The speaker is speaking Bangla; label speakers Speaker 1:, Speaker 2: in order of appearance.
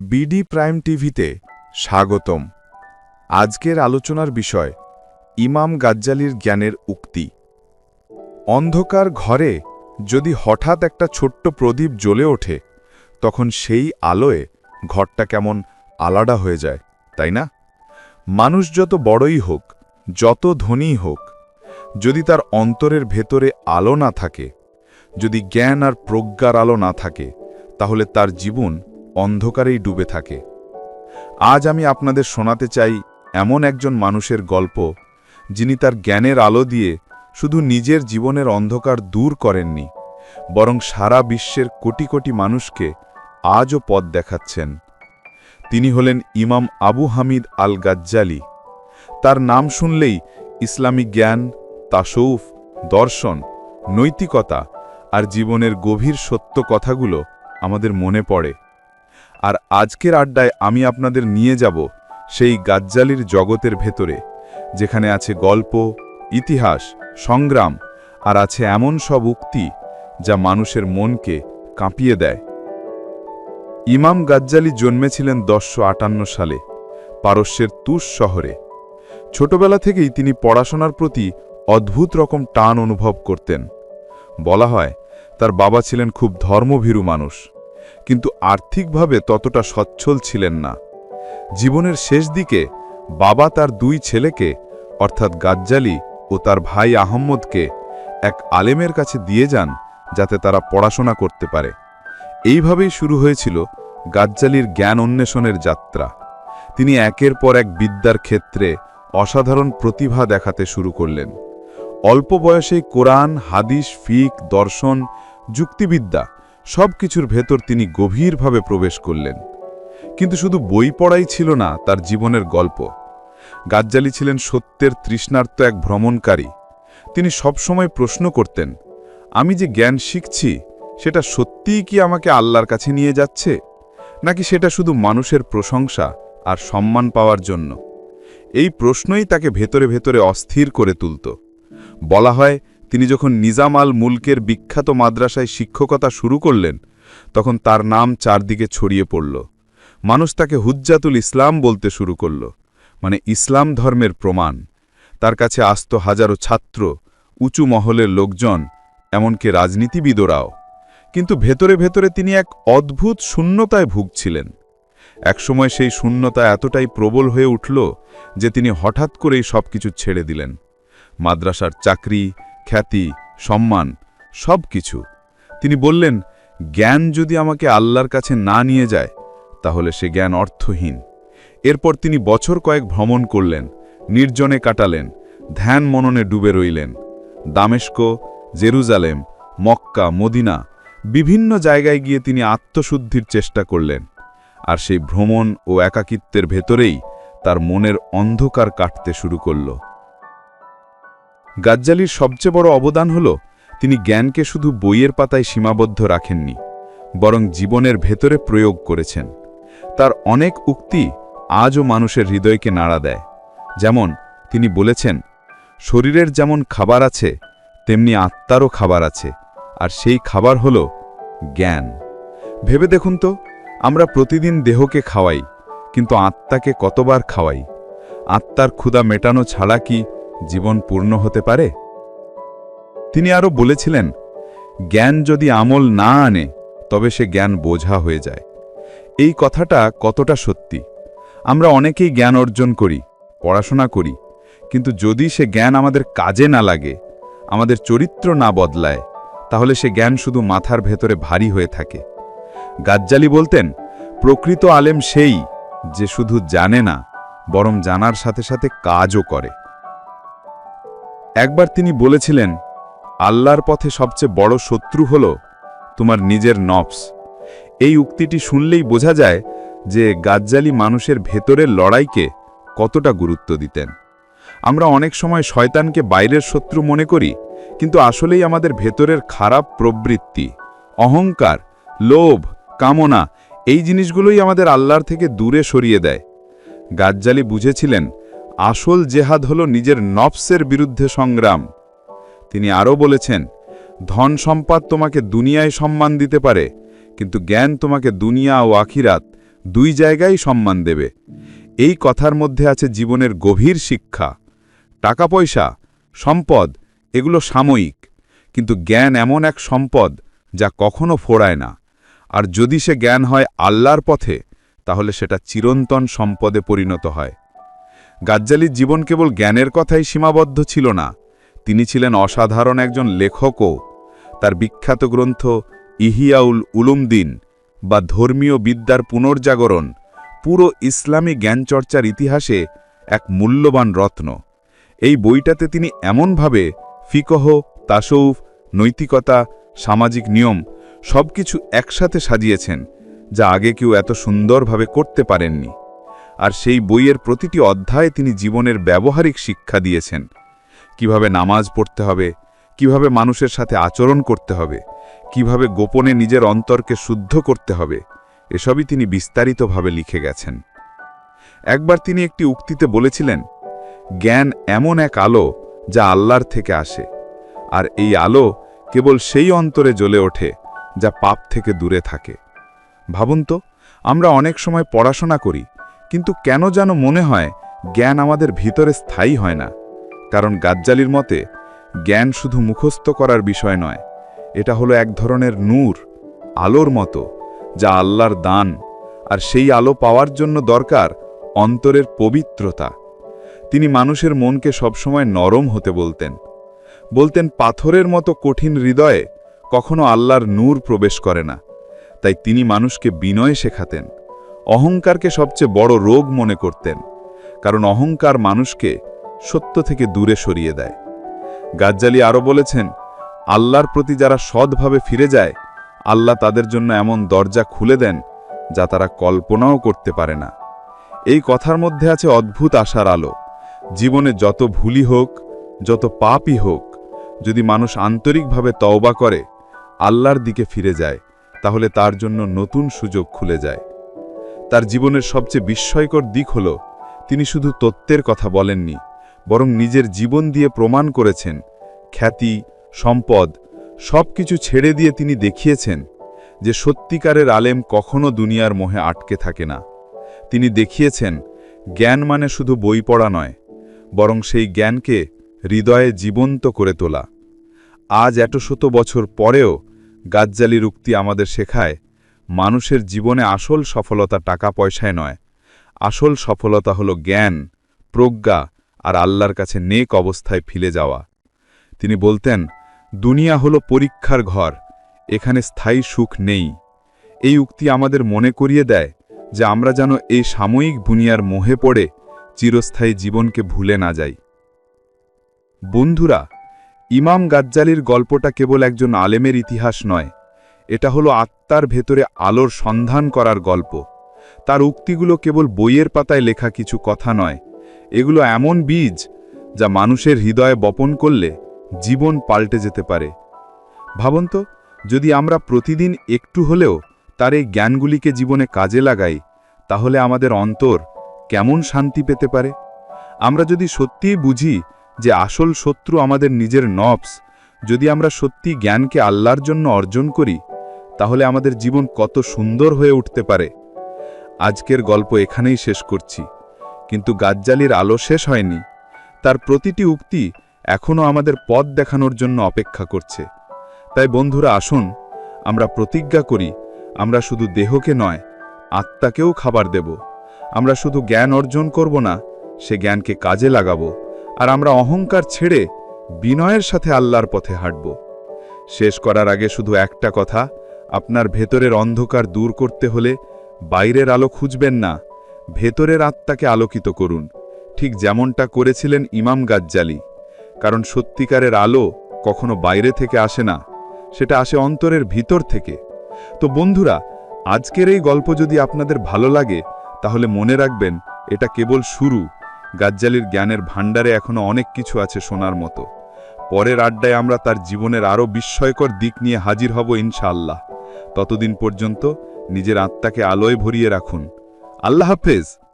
Speaker 1: বিডি প্রাইম টিভিতে স্বাগতম। আজকের আলোচনার বিষয়, ইমাম গাজ্জালির জ্ঞানের উক্তি। অন্ধকার ঘরে যদি হঠাৎ একটা ছোট্ট প্রদীপ জ্বলে ওঠে, তখন সেই আলোয় ঘরটা কেমন আলাদা হয়ে যায়, তাই না? মানুষ যত বড়ই হোক, যত ধনী হোক, যদি তার অন্তরের ভেতরে আলো না থাকে, যদি জ্ঞান আর প্রজ্ঞার আলো না থাকে তাহলে তার জীবন অন্ধকারেই ডুবে থাকে। আজ আমি আপনাদের শোনাতে চাই এমন একজন মানুষের গল্প, যিনি তার জ্ঞানের আলো দিয়ে শুধু নিজের জীবনের অন্ধকার দূর করেননি, বরং সারা বিশ্বের কোটি কোটি মানুষকে আজও পথ দেখাচ্ছেন। তিনি হলেন ইমাম আবু হামিদ আল গাজ্জালি তার নাম শুনলেই ইসলামী জ্ঞান, তাসৌফ, দর্শন, নৈতিকতা আর জীবনের গভীর সত্য কথাগুলো আমাদের মনে পড়ে। আর আজকের আড্ডায় আমি আপনাদের নিয়ে যাব সেই গাজ্জালির জগতের ভেতরে, যেখানে আছে গল্প, ইতিহাস, সংগ্রাম, আর আছে এমন সব উক্তি যা মানুষের মনকে কাঁপিয়ে দেয়। ইমাম গাজ্জালি জন্মেছিলেন দশশো আটান্ন সালে, পারস্যের তুষ শহরে। ছোটবেলা থেকেই তিনি পড়াশোনার প্রতি অদ্ভুত রকম টান অনুভব করতেন। বলা হয় তার বাবা ছিলেন খুব ধর্মভীরু মানুষ, কিন্তু আর্থিকভাবে ততটা সচ্ছল ছিলেন না। জীবনের শেষ দিকে বাবা তার দুই ছেলেকে, অর্থাৎ গাজ্জালি ও তার ভাই আহম্মদকে, এক আলেমের কাছে দিয়ে যান যাতে তারা পড়াশোনা করতে পারে। এইভাবেই শুরু হয়েছিল গাজ্জালির জ্ঞান অন্বেষণের যাত্রা। তিনি একের পর এক বিদ্যার ক্ষেত্রে অসাধারণ প্রতিভা দেখাতে শুরু করলেন। অল্প বয়সেই কোরআন, হাদিস, ফিক, দর্শন যুক্তিবিদ্যা সব কিছুর ভেতর তিনি গভীরভাবে প্রবেশ করলেন। কিন্তু শুধু বই পড়াই ছিল না, তার জীবনের গল্প। গাজ্জালি ছিলেন সত্যের তৃষ্ণার্ত এক ভ্রমণকারী। তিনি সবসময় প্রশ্ন করতেন, আমি যে জ্ঞান শিখছি, সেটা সত্যিই কি আমাকে আল্লাহর কাছে নিয়ে যাচ্ছে? নাকি সেটা শুধু মানুষের প্রশংসা আর সম্মান পাওয়ার জন্য? এই প্রশ্নই তাকে ভেতরে ভেতরে অস্থির করে তুলত। বলা হয় তিনি যখন নিজাম আল মুলকের বিখ্যাত মাদ্রাসায় শিক্ষকতা শুরু করলেন, তখন তার নাম চারদিকে ছড়িয়ে পড়ল। মানুষ তাকে হুজ্জাতুল ইসলাম বলতে শুরু করল মানে ইসলাম ধর্মের প্রমাণ। তার কাছে আসত হাজারো ছাত্র, উঁচু মহলের লোকজন, এমনকি রাজনীতিবিদরাও। কিন্তু ভেতরে ভেতরে তিনি এক অদ্ভুত শূন্যতায় ভুগছিলেন। একসময় সেই শূন্যতা এতটাই প্রবল হয়ে উঠল যে তিনি হঠাৎ করেই সব কিছু ছেড়ে দিলেন। মাদ্রাসার চাকরি খ্যাতি, সম্মান সব কিছু তিনি বললেন, জ্ঞান যদি আমাকে আল্লাহর কাছে না নিয়ে যায়, তাহলে সে জ্ঞান অর্থহীন। এরপর তিনি বছর কয়েক ভ্রমণ করলেন, নির্জনে কাটালেন, ধ্যান মননে ডুবে রইলেন। দামেস্ক, জেরুজালেম, মক্কা, মদিনা, বিভিন্ন জায়গায় গিয়ে তিনি আত্মশুদ্ধির চেষ্টা করলেন। আর সেই ভ্রমণ ও একাকিত্বের ভেতরেই তার মনের অন্ধকার কাটতে শুরু করল। গাজ্জালির সবচেয়ে বড় অবদান হল, তিনি জ্ঞানকে শুধু বইয়ের পাতায় সীমাবদ্ধ রাখেননি, বরং জীবনের ভেতরে প্রয়োগ করেছেন। তার অনেক উক্তি আজও মানুষের হৃদয়কে নাড়া দেয়। যেমন, তিনি বলেছেন, শরীরের যেমন খাবার আছে, তেমনি আত্মারও খাবার আছে, আর সেই খাবার হল জ্ঞান। ভেবে দেখুন তো, আমরা প্রতিদিন দেহকে খাওয়াই, কিন্তু আত্মাকে কতবার খাওয়াই? আত্মার ক্ষুদা মেটানো ছাড়া কি জীবন পূর্ণ হতে পারে? তিনি আরও বলেছিলেন, জ্ঞান যদি আমল না আনে, তবে সে জ্ঞান বোঝা হয়ে যায়। এই কথাটা কতটা সত্যি? আমরা অনেকেই জ্ঞান অর্জন করি, পড়াশোনা করি, কিন্তু যদি সে জ্ঞান আমাদের কাজে না লাগে, আমাদের চরিত্র না বদলায়, তাহলে সে জ্ঞান শুধু মাথার ভেতরে ভারী হয়ে থাকে। গাজ্জালি বলতেন, প্রকৃত আলেম সেই যে শুধু জানে না, বরং জানার সাথে সাথে কাজও করে। একবার তিনি বলেছিলেন, আল্লাহর পথে সবচেয়ে বড় শত্রু হল তোমার নিজের নফস। এই উক্তিটি শুনলেই বোঝা যায় যে গাজ্জালি মানুষের ভেতরের লড়াইকে কতটা গুরুত্ব দিতেন। আমরা অনেক সময় শয়তানকে বাইরের শত্রু মনে করি, কিন্তু আসলেই আমাদের ভেতরের খারাপ প্রবৃত্তি, অহংকার, লোভ, কামনা, এই জিনিসগুলোই আমাদের আল্লাহর থেকে দূরে সরিয়ে দেয়। গাজ্জালি বুঝেছিলেন আসল জেহাদ হল নিজের নফসের বিরুদ্ধে সংগ্রাম। তিনি আরও বলেছেন, ধন সম্পদ তোমাকে দুনিয়ায় সম্মান দিতে পারে, কিন্তু জ্ঞান তোমাকে দুনিয়া ও আখিরাত দুই জায়গায় সম্মান দেবে। এই কথার মধ্যে আছে জীবনের গভীর শিক্ষা। টাকা পয়সা সম্পদ, এগুলো সাময়িক, কিন্তু জ্ঞান এমন এক সম্পদ যা কখনো ফোড়ায় না। আর যদি সে জ্ঞান হয় আল্লাহর পথে, তাহলে সেটা চিরন্তন সম্পদে পরিণত হয়। গাজ্জালির জীবন কেবল জ্ঞানের কথাই সীমাবদ্ধ ছিল না। তিনি ছিলেন অসাধারণ একজন লেখকও। তার বিখ্যাত গ্রন্থ ইহিয়াউল উলুমদিন বা ধর্মীয় বিদ্যার পুনর্জাগরণ পুরো ইসলামী জ্ঞানচর্চার ইতিহাসে এক মূল্যবান রত্ন। এই বইটাতে তিনি এমনভাবে ফিকহ তাসৌফ নৈতিকতা, সামাজিক নিয়ম সবকিছু একসাথে সাজিয়েছেন, যা আগে কেউ এত সুন্দরভাবে করতে পারেননি। আর সেই বইয়ের প্রতিটি অধ্যায়ে তিনি জীবনের ব্যবহারিক শিক্ষা দিয়েছেন। কীভাবে নামাজ পড়তে হবে, কীভাবে মানুষের সাথে আচরণ করতে হবে, কীভাবে গোপনে নিজের অন্তরকে শুদ্ধ করতে হবে, এসবই তিনি বিস্তারিতভাবে লিখে গেছেন। একবার তিনি একটি উক্তিতে বলেছিলেন, জ্ঞান এমন এক আলো যা আল্লাহর থেকে আসে, আর এই আলো কেবল সেই অন্তরে জ্বলে ওঠে যা পাপ থেকে দূরে থাকে। ভাবুন তো, আমরা অনেক সময় পড়াশোনা করি কিন্তু কেন যেন মনে হয় জ্ঞান আমাদের ভিতরে স্থায়ী হয় না। কারণ গাজ্জালির মতে, জ্ঞান শুধু মুখস্থ করার বিষয় নয়, এটা হলো এক ধরনের নূর, আলোর মতো, যা আল্লাহর দান, আর সেই আলো পাওয়ার জন্য দরকার অন্তরের পবিত্রতা। তিনি মানুষের মনকে সবসময় নরম হতে বলতেন। বলতেন, পাথরের মতো কঠিন হৃদয়ে কখনো আল্লাহর নূর প্রবেশ করে না। তাই তিনি মানুষকে বিনয় শেখাতেন। অহংকারকে সবচেয়ে বড় রোগ মনে করতেন, কারণ অহংকার মানুষকে সত্য থেকে দূরে সরিয়ে দেয়। গাজ্জালি আরও বলেছেন, আল্লাহর প্রতি যারা সৎভাবে ফিরে যায়, আল্লাহ তাদের জন্য এমন দরজা খুলে দেন যা তারা কল্পনাও করতে পারে না। এই কথার মধ্যে আছে অদ্ভুত আশার আলো। জীবনে যত ভুলই হোক, যত পাপই হোক, যদি মানুষ আন্তরিকভাবে তওবা করে, আল্লাহর দিকে ফিরে যায়, তাহলে তার জন্য নতুন সুযোগ খুলে যায়। তার জীবনের সবচেয়ে বিস্ময়কর দিক হল, তিনি শুধু তত্ত্বের কথা বলেননি, বরং নিজের জীবন দিয়ে প্রমাণ করেছেন, খ্যাতি, সম্পদ সব কিছু ছেড়ে দিয়ে তিনি দেখিয়েছেন যে সত্যিকারের আলেম কখনো দুনিয়ার মোহে আটকে থাকে না। তিনি দেখিয়েছেন, জ্ঞান মানে শুধু বই পড়া নয়, বরং সেই জ্ঞানকে হৃদয়ে জীবন্ত করে তোলা। আজ এত শত বছর পরেও গাজ্জালির উক্তি আমাদের শেখায় মানুষের জীবনে আসল সফলতা টাকা পয়সায় নয়। আসল সফলতা হলো জ্ঞান, প্রজ্ঞা আর আল্লাহর কাছে নেক অবস্থায় ফিরে যাওয়া। তিনি বলতেন, দুনিয়া হলো পরীক্ষার ঘর, এখানে স্থায়ী সুখ নেই। এই উক্তি আমাদের মনে করিয়ে দেয় যে আমরা যেন এই সাময়িক বুনিয়ার মোহে পড়ে চিরস্থায়ী জীবনকে ভুলে না যাই। বন্ধুরা, ইমাম গাজ্জালির গল্পটা কেবল একজন আলেমের ইতিহাস নয় এটা হলো আত্মার ভেতরে আলোর সন্ধান করার গল্প। তার উক্তিগুলো কেবল বইয়ের পাতায় লেখা কিছু কথা নয়। এগুলো এমন বীজ যা মানুষের হৃদয়ে বপন করলে জীবন পাল্টে যেতে পারে। ভাবুন তো, যদি আমরা প্রতিদিন একটু হলেও তার এই জ্ঞানগুলিকে জীবনে কাজে লাগাই, তাহলে আমাদের অন্তর কেমন শান্তি পেতে পারে? আমরা যদি সত্যিই বুঝি যে আসল শত্রু আমাদের নিজের নবস যদি আমরা সত্যি জ্ঞানকে আল্লাহর জন্য অর্জন করি তাহলে আমাদের জীবন কত সুন্দর হয়ে উঠতে পারে। আজকের গল্প এখানেই শেষ করছি। কিন্তু গাজ্জালির আলো শেষ হয়নি। তার প্রতিটি উক্তি এখনও আমাদের পথ দেখানোর জন্য অপেক্ষা করছে। তাই বন্ধুরা, আসুন, আমরা প্রতিজ্ঞা করি, আমরা শুধু দেহকে নয়, আত্মাকেও খাবার দেব। আমরা শুধু জ্ঞান অর্জন করব না, সে জ্ঞানকে কাজে লাগাবো। আর আমরা অহংকার ছেড়ে বিনয়ের সাথে আল্লাহর পথে হাঁটব। শেষ করার আগে শুধু একটা কথা আপনার ভেতরের অন্ধকার দূর করতে হলে বাইরের আলো খুঁজবেন না, ভেতরের আত্মাকে আলোকিত করুন। ঠিক যেমনটা করেছিলেন ইমাম গাজ্জালি। কারণ সত্যিকারের আলো কখনো বাইরে থেকে আসে না, সেটা আসে অন্তরের ভিতর থেকে। তো বন্ধুরা, আজকের এই গল্প যদি আপনাদের ভালো লাগে, তাহলে মনে রাখবেন, এটা কেবল শুরু। গাজ্জালির জ্ঞানের ভাণ্ডারে এখনও অনেক কিছু আছে শোনার মতো। পরের আড্ডায় আমরা তার জীবনের আরও বিস্ময়কর দিক নিয়ে হাজির হব ইনশাআল্লাহ। ততদিন পর্যন্ত নিজের আত্মাকে আলোয় ভরিয়ে রাখুন। আল্লাহ হাফেজ।